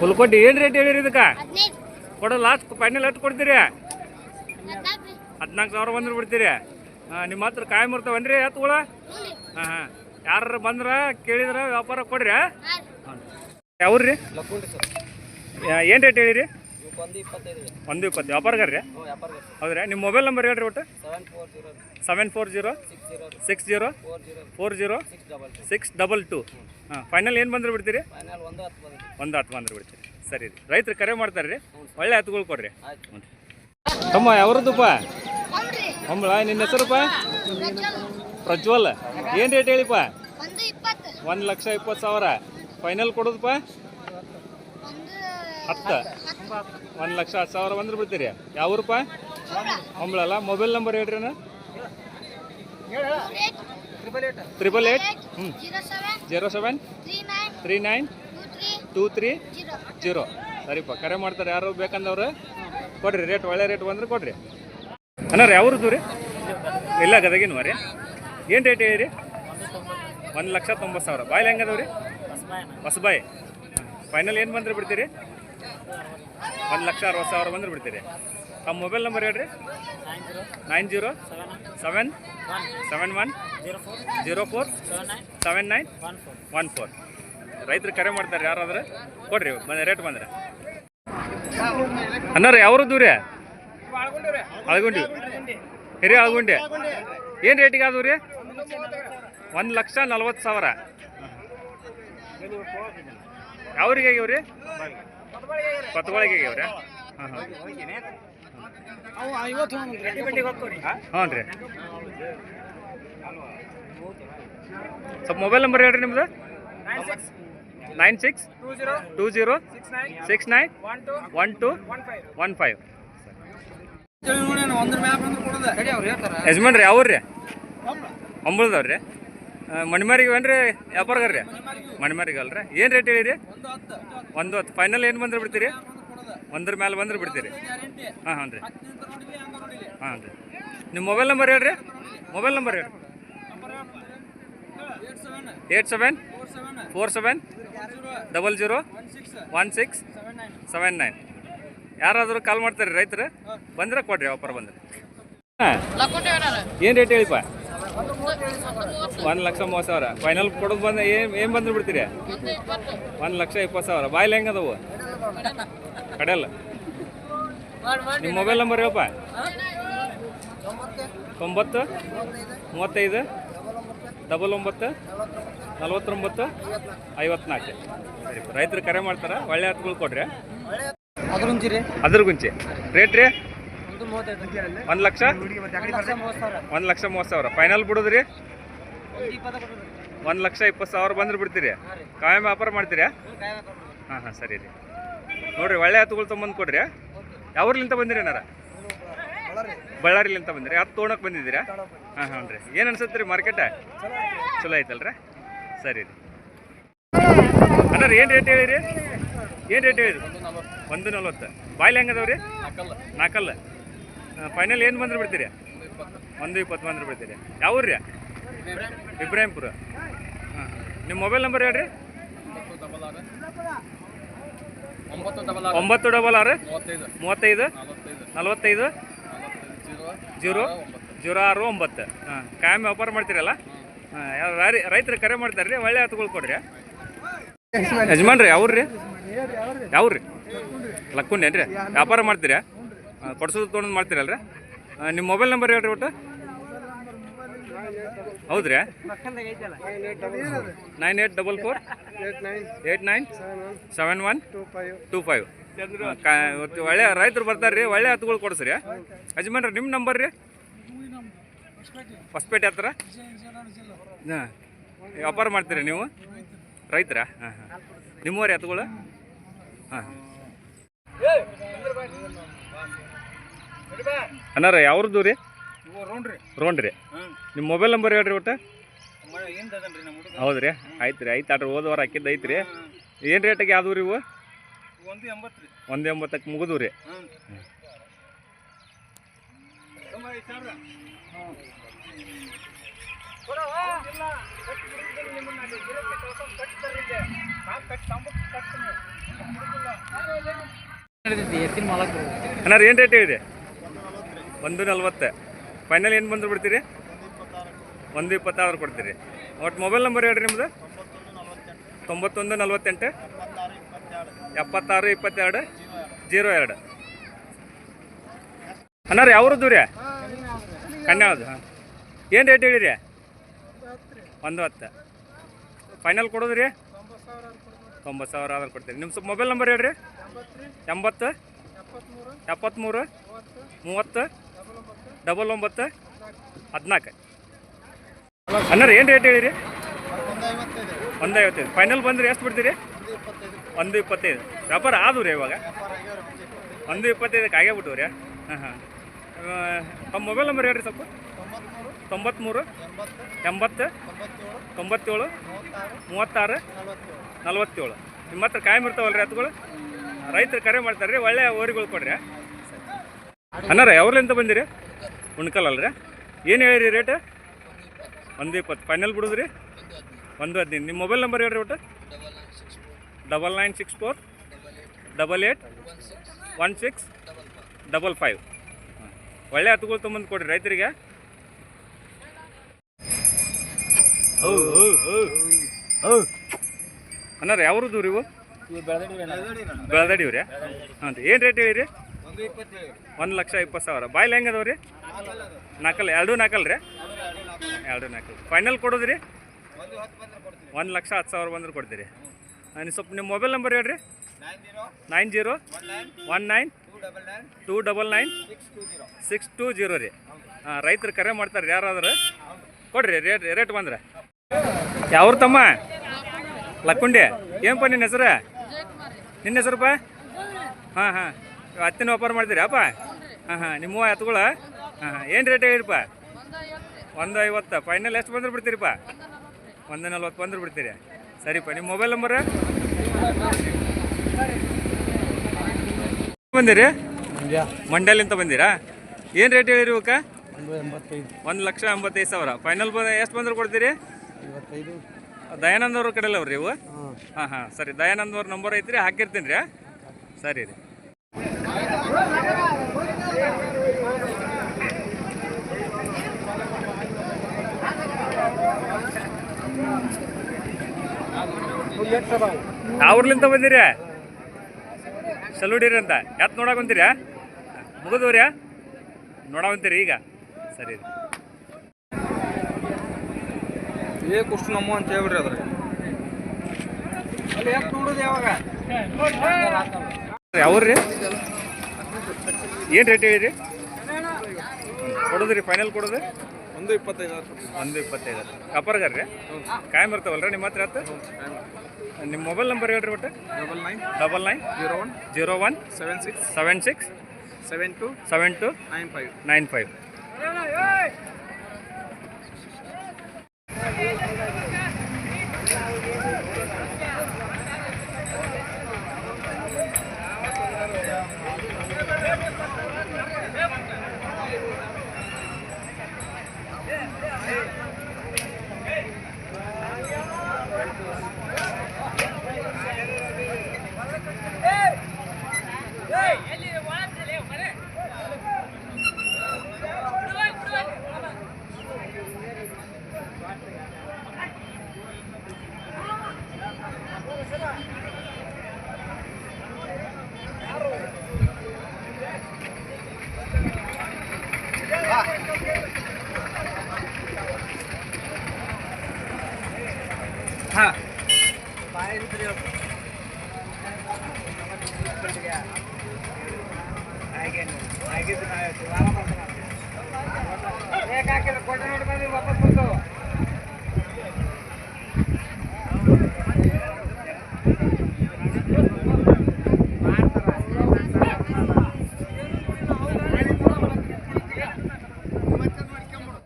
ಹುಲ್ಕೊಟ್ಟಿ ಏನು ರೇಟ್ ಹೇಳಿರಿ ಇದಕ್ಕೆ? ಲಾಸ್ಟ್ ಫೈನಲ್ ಎಷ್ಟು ಕೊಡ್ತೀರಿ? ಹದಿನಾಲ್ಕು. ಸಾವಿರ ಬಂದ್ರೆ ಬಿಡ್ತೀರಿ. ಹಾಂ ನಿಮ್ಮ ಹತ್ರ ಕಾಯಿ ಮುರ್ತಾವನ್ರಿ ಹತ್ತು ಹಾಂ ಹಾಂ. ಯಾರು ಬಂದ್ರೆ ಕೇಳಿದ್ರೆ ವ್ಯಾಪಾರ ಕೊಡ್ರಿ ಹಾಂ. ಯಾವ್ರಿ ಏನ್ ಸರ್. ಏನು ರೇಟ್ ಹೇಳಿರಿ? ಒಂದು ಇಪ್ಪತ್ತು. ವ್ಯಾಪಾರಗಾರ್ರಿ ಹ್ಞೂ ನಿಮ್ಮ ಮೊಬೈಲ್ ನಂಬರ್ ಹೇಳ್ರಿ ಒಟ್ಟು. Seven four zero seven four zero six zero four zero six double two. ಹಾಂ ಫೈನಲ್ ಏನು ಬಂದ್ರೆ ಬಿಡ್ತೀರಿ? ಫೈನಲ್ ಒಂದು ಹತ್ತು ಬಂದಿದೆ ಒಂದು ಹತ್ತು ಬಂದ್ರೆ ಬಿಡ್ತೀರಿ. ಸರಿ ರೀ. ರೈತರು ಕರೆ ಮಾಡ್ತಾರೆ ರೀ. ಒಳ್ಳೆ ಹತ್ತುಗಳು ಕೊಡ್ರಿ. ಹ್ಞೂ ತಮ್ಮ ಯಾವ್ರದ್ದಪ್ಪ ಹೌದ್ರಿ. ಅಂಬಳ ನಿನ್ನ ಹೆಸರುಪ್ಪ? ಪ್ರಜ್ವಲ್. ಏನು ರೇಟ್ ಹೇಳಿಪ್ಪ? ಒಂದು ಲಕ್ಷ ಇಪ್ಪತ್ತು ಸಾವಿರ. ಫೈನಲ್ ಕೊಡೋದಪ್ಪ? ಹತ್ತು. ಒಂದು ಲಕ್ಷ ಹತ್ತು ಸಾವಿರ ಬಂದ್ರೆ ಬಿಡ್ತೀರಿ. ಯಾವ ರೂಪಾಯಿ ಒಂಬಳಲ್ಲ. ಮೊಬೈಲ್ ನಂಬರ್ ಹೇಳ್ರಿ ತ್ರಿಬಲ್ ಏಟ್ ಹ್ಞೂ zero seven three nine two three zero ಸರಿಪ್ಪ ಕರೆ ಮಾಡ್ತಾರೆ ಯಾರು ಬೇಕಂದವ್ರು? ಕೊಡ್ರಿ ರೇಟ್ ಒಳ್ಳೆ ರೇಟ್ ಬಂದ್ರೆ ಕೊಡ್ರಿ. ಅಣ್ಣ ರೀ ಯಾವ್ರದ್ದು ರೀ? ಇಲ್ಲ ಗದಗಿನ ರೀ. ಏನು ರೇಟ್ ಹೇಳಿರಿ? ಒಂದು ಲಕ್ಷ ತೊಂಬತ್ತು ಸಾವಿರ. ಬಾಯ್ಲಿ ಹೆಂಗದವ್ರಿ ಹೊಸಬಾಯಿ. ಫೈನಲ್ ಏನು ಬಂದ್ರೆ ಬಿಡ್ತೀರಿ? ಒಂದು ಲಕ್ಷ ಅರವತ್ತು ಸಾವಿರ ಬಂದ್ರೆ ಬಿಡ್ತೀರಿ. ತಮ್ಮ ಮೊಬೈಲ್ ನಂಬರ್ ಹೇಳ್ರಿ. Nine zero seven seven one zero four seven nine one four. ರೈತರು ಕರೆ ಮಾಡ್ತಾರೆ ಯಾರಾದ್ರೆ, ಕೊಡ್ರಿ ಬಂದ ರೇಟ್ ಬಂದ್ರೆ. ಅನ್ನಾರ ಯಾವ್ರು ದೂರ ಅಳಗುಂಡಿ ಹಿರಿಯ ಅಳಗುಂಡಿ ಏನು ರೇಟಿಗೆ ಆದವು ರೀ ಒಂದು ಲಕ್ಷ ನಲ್ವತ್ತು ಸಾವಿರ. ಯಾವ್ರಿಗೆ ಆಗ್ಯಾವ್ರಿ? ಕೊತ್ತಗೊಳಗೆ ಆಗ್ಯಾವ್ರಿ ಹಾಂ ಹಾಂ. ಹ್ಞೂ ರೀ ಸ್ವಲ್ಪ ಮೊಬೈಲ್ ನಂಬರ್ ಹೇಳ್ರಿ ನಿಮ್ದು? Nine six two zero six nine one two one five. ಅವ್ರು ಯಜಮಾನ್ರಿ ಯಾವ್ರಿ ಅಂಬಳದವ್ರಿ ರೀ ಮಣಿಮಾರಿಗೆ ಏನ್ರಿ ವ್ಯಾಪಾರಗಾರ ರೀ ಮಣಿಮಾರಿಗೆ ಅಲ್ರಿ ಏನು ರೇಟ್ ಹೇಳಿರಿ ಒಂದು ಹತ್ತು. ಫೈನಲ್ ಏನು ಬಂದ್ರೆ ಬಿಡ್ತೀರಿ? ಒಂದ್ರ ಮೇಲೆ ಬಂದ್ರೆ ಬಿಡ್ತೀರಿ. ಹಾಂ ಹಾಂ ರೀ. ಹಾಂ ರೀ. ನಿಮ್ಮ ಮೊಬೈಲ್ ನಂಬರ್ ಹೇಳ್ರಿ. ಮೊಬೈಲ್ ನಂಬರ್ ಹೇಳಿ eight seven four seven double zero one six seven nine. Seven nine ಯಾರಾದರೂ ಕಾಲ್ ಮಾಡ್ತಾರೆ ರೈತರು ಬಂದ್ರೆ ಕೊಡ್ರಿ ವ್ಯಾಪಾರ ಬಂದ್ರೆ. ಹಾಂ. ಏನು ರೇಟ್ ಹೇಳಿಪ್ಪ? ಒಂದು ಲಕ್ಷ ಮೂವತ್ತು ಸಾವಿರ. ಫೈನಲ್ ಕೊಡೋದು ಬಂದ ಏನು ಏನು ಬಂದ್ರೆ ಬಿಡ್ತೀರಿ? ಒಂದು ಲಕ್ಷ ಇಪ್ಪತ್ತು ಸಾವಿರ. ಬಾಯ್ಲಿ ಹೆಂಗೆ ಅದಾವು? ಕಡೆಯಲ್ಲ. ನಿಮ್ಮ ಮೊಬೈಲ್ ನಂಬರ್ ಯಾವಪ್ಪ ತೊಂಬತ್ತು ಮೂವತ್ತೈದು ಡಬಲ್ ಒಂಬತ್ತು ನಲ್ವತ್ತೊಂಬತ್ತು ಐವತ್ನಾಲ್ಕು. ಸರಿ ರೈತರು ಕರೆ ಮಾಡ್ತಾರೆ. ಒಳ್ಳೆ ಹತ್ಗಳು ಕೊಡ್ರಿ. ಅದ್ರ ರೀ ಅದ್ರ ಗುಂಚಿ. ರೇಟ್ ರೀ? ಒಂದು ಲಕ್ಷ? ಒಂದು ಲಕ್ಷ ಮೂವತ್ತು ಸಾವಿರ. ಫೈನಲ್ ಬಿಡುದ್ರಿ? ಒಂದು ಲಕ್ಷ ಇಪ್ಪತ್ತು ಸಾವಿರ ಬಂದ್ರೆ ಬಿಡ್ತೀರಿ? ಕಾಯಂ ವ್ಯಾಪಾರ ಮಾಡ್ತೀರಾ? ಹಾ ಹಾಂ ಸರಿ ರೀ. ನೋಡ್ರಿ ಒಳ್ಳೆ ಹತ್ತುಗಳು ತೊಗೊಂಬಂದು ಕೊಡ್ರಿ. ಯಾವ್ರಲಿಂತ ಬಂದಿರಿ ಏನಾರ? ಬಳ್ಳಾರಿಲಿಂತ ಬಂದಿರಿ. ಹತ್ತು ತೊಗೊಳಕ್ಕೆ ಬಂದಿದ್ದೀರಾ? ಹಾಂ ಹ್ಞೂ ರೀ. ಏನು ಅನ್ಸುತ್ತೆ ರೀ ಮಾರ್ಕೆಟ ಚಲೋ ಐತಲ್ರಿ? ಸರಿ ರೀ. ಅಣ್ಣ ರೀ ಏನು ರೇಟ್ ಹೇಳಿರಿ? ಏನು ರೇಟ್ ಹೇಳಿರಿ? ಒಂದು ನಲ್ವತ್ತು. ಬಾಯ್ಲಿ ಹೆಂಗದವ್ರಿ ನಾಕಲ್ಲ. ನಾಲ್ಕಲ್ಲ ಫೈನಲ್ ಏನು ಬಂದ್ರೆ ಬಿಡ್ತೀರಿ? ಒಂದು ಇಪ್ಪತ್ತು ಬಂದ್ರೆ ಬಿಡ್ತೀರಿ. ಯಾವ ರೀ ಇಬ್ರಾಹಿಂಪುರ ಹಾಂ ನಿಮ್ಮ ಮೊಬೈಲ್ ನಂಬರ್ ಹೇಳ್ರಿ. ಒಂಬತ್ತು ಡಬಲ್ ಆರು. ಮೂವತ್ತೈದು. ನಲ್ವತ್ತೈದು. ಜೀರೋ. ಜೀರೋ ಆರು ಒಂಬತ್ತು. ಹಾಂ, ಕಾಯಂ ವ್ಯಾಪಾರ ಮಾಡ್ತೀರಲ್ಲ? ಹಾಂ ರೈತರು ಕರೆ ಮಾಡ್ತಾರೆ ರೀ ಒಳ್ಳೆ ಹತ್ತುಗಳು ಕೊಡ್ರಿ. ಯಜಮಾನ್ರಿ ಯಾವ್ರಿ ಯಾವ್ರಿ ಲಕ್ಕುಂಡೇನ್ರಿ ವ್ಯಾಪಾರ ಮಾಡ್ತೀರಾ? ಕೊಡ್ಸೋದು ತೊಗೊಂಡು ಮಾಡ್ತೀರಲ್ರಿ? ರೀ ನಿಮ್ಮ ಮೊಬೈಲ್ ನಂಬರ್ ಹೇಳ್ರಿ ಒಟ್ಟು. ಹೌದ್ರಿ? Nine eight double four eight nine seven one two five. ಇವತ್ತು ಒಳ್ಳೆ ರೈತರು ಬರ್ತಾರೆ ರೀ ಒಳ್ಳೆ ಹತ್ತುಗಳು ಕೊಡಿಸ್ರಿ ಯಜಮಾನ್ರಿ, ನಿಮ್ಮ ನಂಬರ್ ರೀ? ಹೊಸಪೇಟೆ ಹತ್ರ? ಹಾಂ. ವ್ಯಾಪಾರ ಮಾಡ್ತೀರಿ ನೀವು? ರೈತರ? ಹಾಂ ಹಾಂ. ನಿಮ್ಮವ್ರಿ ಹತ್ತುಗಳು ಹಾಂ. ಅನ್ನಾರ ಯಾವ್ರದ್ದು ರೀ? ರೋಣ್ರಿ. ನಿಮ್ಮ ಮೊಬೈಲ್ ನಂಬರ್ ಹೇಳ್ರಿ ಒಟ್ಟು. ಹೌದ್ರಿ ಹೌದು ರೀ ಆಯ್ತು ರೀ ಆಯ್ತು ಆಡ್ರಿ ಹೋದವಾರ ಹಾಕಿದ್ದು ಐತೆ ರೀ ಏನು ರೇಟಿಗೆ ಯಾವ್ದು ರೀ ಇವು? ಒಂದು ಎಂಬತ್ತಕ್ಕೆ ಮುಗಿದು ರೀ. ಹ್ಞೂ ಅಣ್ಣ ಏನು ರೇಟ್ ಹೇಳಿರಿ ಒಂದು ನಲ್ವತ್ತು. ಫೈನಲ್ ಏನು ಬಂದು ಬಿಡ್ತೀರಿ? ಒಂದು ಇಪ್ಪತ್ತಾರು ಕೊಡ್ತೀರಿ. ಒಟ್ಟು ಮೊಬೈಲ್ ನಂಬರ್ ಹೇಳ್ರಿ ನಿಮ್ದು? ತೊಂಬತ್ತೊಂದು ನಲ್ವತ್ತೆಂಟು. ಎಪ್ಪತ್ತಾರು ಇಪ್ಪತ್ತೆರಡು. ಜೀರೋ ಎರಡು. ಅಣ್ಣಾರ ಯಾವ್ರದ್ದು ರೀ? ಕನ್ಯಾಳದು ಹಾಂ. ಏನು ರೇಟ್ ಹೇಳಿರಿ? ಒಂದು ಹತ್ತು. ಫೈನಲ್ ಕೊಡೋದು ರೀ? ತೊಂಬತ್ತು ಸಾವಿರ ಆದ್ರೆ ಕೊಡ್ತೀರಿ ನಿಮ್ಮ ಸ್ವಲ್ಪ ಮೊಬೈಲ್ ನಂಬರ್ ಹೇಳ್ರಿ. ಎಂಬತ್ತು ಎಪ್ಪತ್ತ್ಮೂರು ಮೂವತ್ತು ಡಬಲ್ ಒಂಬತ್ತು ಹದಿನಾಲ್ಕು. ಅಣ್ಣಾರ ಏನು ರೇಟ್ ಹೇಳಿರಿ? ಒಂದು ಐವತ್ತೈದು ಫೈನಲ್ ಬಂದ್ರೆ ಎಷ್ಟು ಬಿಡ್ತೀರಿ? ಒಂದು ಇಪ್ಪತ್ತೈದು. ವ್ಯಾಪಾರ ಆದವು ರೀ ಇವಾಗ? ಒಂದು ಇಪ್ಪತ್ತೈದಕ್ಕೆ ಆಗೇ ಬಿಟ್ಟು ರೀ ಹಾಂ. ಹಾಂ ತಮ್ಮ ಮೊಬೈಲ್ ನಂಬರ್ ಹೇಳ್ರಿ ಸ್ವಲ್ಪ. ತೊಂಬತ್ತ್ಮೂರು ಎಂಬತ್ತು, ತೊಂಬತ್ತೇಳು, ಮೂವತ್ತಾರು ನಲ್ವತ್ತೇಳು. ನಿಮ್ಮ ಹತ್ರ ಕಾಯಂ ಇರ್ತಾವಲ್ರಿ ಹತ್ಗಳು ರೈತರು ಕರೆ ಮಾಡ್ತಾರೆ ರೀ ಒಳ್ಳೆ ಓರಿಗಳು ಕೊಡ್ರಿ ಅನ್ನಾರ ಯಾವ್ರಲಿಂದ ಬಂದಿರಿ? ಉಣ್ಕಲ್ ಅಲ್ರಿ ಏನು ಹೇಳಿರಿ ರೇಟ್ ಒಂದು ಇಪ್ಪತ್ತು. ಫೈನಲ್ ಬಿಡುದ್ರಿ? ಒಂದು ಹದಿನೈದು. ನಿಮ್ಮ ಮೊಬೈಲ್ ನಂಬರ್ ಹೇಳ್ರಿ ಒಟ್ಟು. Double nine six four double eight one six double five ಒಳ್ಳೆ ಹತ್ತುಗಳು ತೊಗೊಂಬಂದು ಕೊಡ್ರಿ ರೈತರಿಗೆ. ಅನ್ನಾರ ಯಾವ್ರದ್ದು ರೀ ಇವು? ಬೆಳದಡಿವ್ರಿ ಹಾಂ ಏನು ರೇಟ್ ಹೇಳಿರಿ? ಒಂದು ಲಕ್ಷ ಇಪ್ಪತ್ತು ಸಾವಿರ. ಬಾಯ್ಲ್ ಹೆಂಗೆ ಅದಾವ ರೀ? ನಾಲ್ಕಲ್ಲ ಎರಡೂ ನಾಲ್ಕಲ್ಲ ರೀ? ಎರಡು ನಾಲ್ಕಲ್ಲ ಫೈನಲ್ ಕೊಡೋದ್ರಿ? ಒಂದು ಲಕ್ಷ ಹತ್ತು ಸಾವಿರ ಬಂದ್ರೆ ಕೊಡ್ತೀರಿ. ಹಾಂ, ನೀವು ಸ್ವಲ್ಪ ನಿಮ್ಮ ಮೊಬೈಲ್ ನಂಬರ್ ಹೇಳ್ರಿ. Nine zero. One nine. Two double nine. Six two zero. ರೀ. ಹಾಂ ರೈತರು ಕರೆ ಮಾಡ್ತಾರೆ ಯಾರಾದ್ರೆ. ಕೊಡ್ರಿ ರೇಟ್ ರೇಟ್ ಬಂದ್ರೆ. ಯಾವ್ರ ತಮ್ಮ? ಲಕ್ಕುಂಡಿ? ಏನಪ್ಪ ನಿನ್ನ ಹೆಸರು? ನಿನ್ನ ಹೆಸರುಪ್ಪ ಹಾಂ ಹಾಂ. ಹತ್ತಿನ ವ್ಯಾಪಾರ ಮಾಡ್ತೀರಾಪ್ಪ ಹಾಂ ಹಾಂ. ನಿಮ್ಮ ಎತ್ತುಗಳ? ಹಾಂ ಹಾಂ. ಏನು ರೇಟ್ ಹೇಳಿರಪ್ಪ? ಒಂದು ಐವತ್ತು ಫೈನಲ್ ಎಷ್ಟು ಬಂದ್ರೆ ಬಿಡ್ತೀರಿಪ್ಪ? ಒಂದು ನಲ್ವತ್ತು ಬಂದ್ರೆ ಬಿಡ್ತೀರಿ. ಸರಿಪ್ಪ. ನಿಮ್ಮ ಮೊಬೈಲ್ ನಂಬರ್ ಬಂದಿರಿ? ಮಂಡ್ಯಲಿಂದ ಬಂದಿರಾ? ಏನು ರೇಟ್ ಹೇಳಿರಿ ಇವಕ್ಕೆ? ಒಂದು ಲಕ್ಷ ಎಂಬತ್ತೈದು ಸಾವಿರ. ಫೈನಲ್ ಬಂದ ಎಷ್ಟು ಬಂದ್ರೆ ಕೊಡ್ತೀರಿ? ದಯಾನಂದ್ ಅವ್ರ ಕಡೆಲ್ಲ ಅವ್ರಿ ಇವು ಹಾಂ. ಹಾಂ ಸರಿ ದಯಾನಂದ ಅವ್ರ ನಂಬರ್ ಐತ್ರಿ ಹಾಕಿರ್ತೀನಿ ರೀ ಸರಿ ರೀ. ಯಾವ್ರಲಿಂದ ಬಂದಿರಿ? ಸಲುಡಿರಿ ಅಂತ. ಯಾತ್ ನೋಡಕ್ ಬಂತೀರಾ ಮುಗಿದವ್ರಿ ನೋಡವಂತೀರಿ ಈಗ. ಸರಿ ರೀ ಏಕಷ್ಟು ನಮ್ಮ ಅಂತ ಹೇಳ್ಬಿಡ್ರಿ ಅದ್ರ ಯಾವ್ರಿ ಏನು ರೇಟ್ ಹೇಳಿರಿ ಕೊಡೋದ್ರಿ ಫೈನಲ್ ಕೊಡೋದು? ಒಂದು ಇಪ್ಪತ್ತೈದು ಒಂದು ಇಪ್ಪತ್ತೈದು ಕಪರ್ಗರ್ ರೀ ಕಾಯಂ ರೀ ನಿಮ್ಮ ಹತ್ರ ಆಯ್ತು ನಿಮ್ಮ ಮೊಬೈಲ್ ನಂಬರ್ ಹೇಳ್ರಿ ಒಟ್ಟು. Double nine double nine zero one zero one seven six seven six seven two seven two nine five. Nine five. ಹಾಕಿದ್ರೆ ಕೊಟ್ಟೆ ನೋಡಿ ಬಂದು ವಾಪಸ್ ಬಂದು.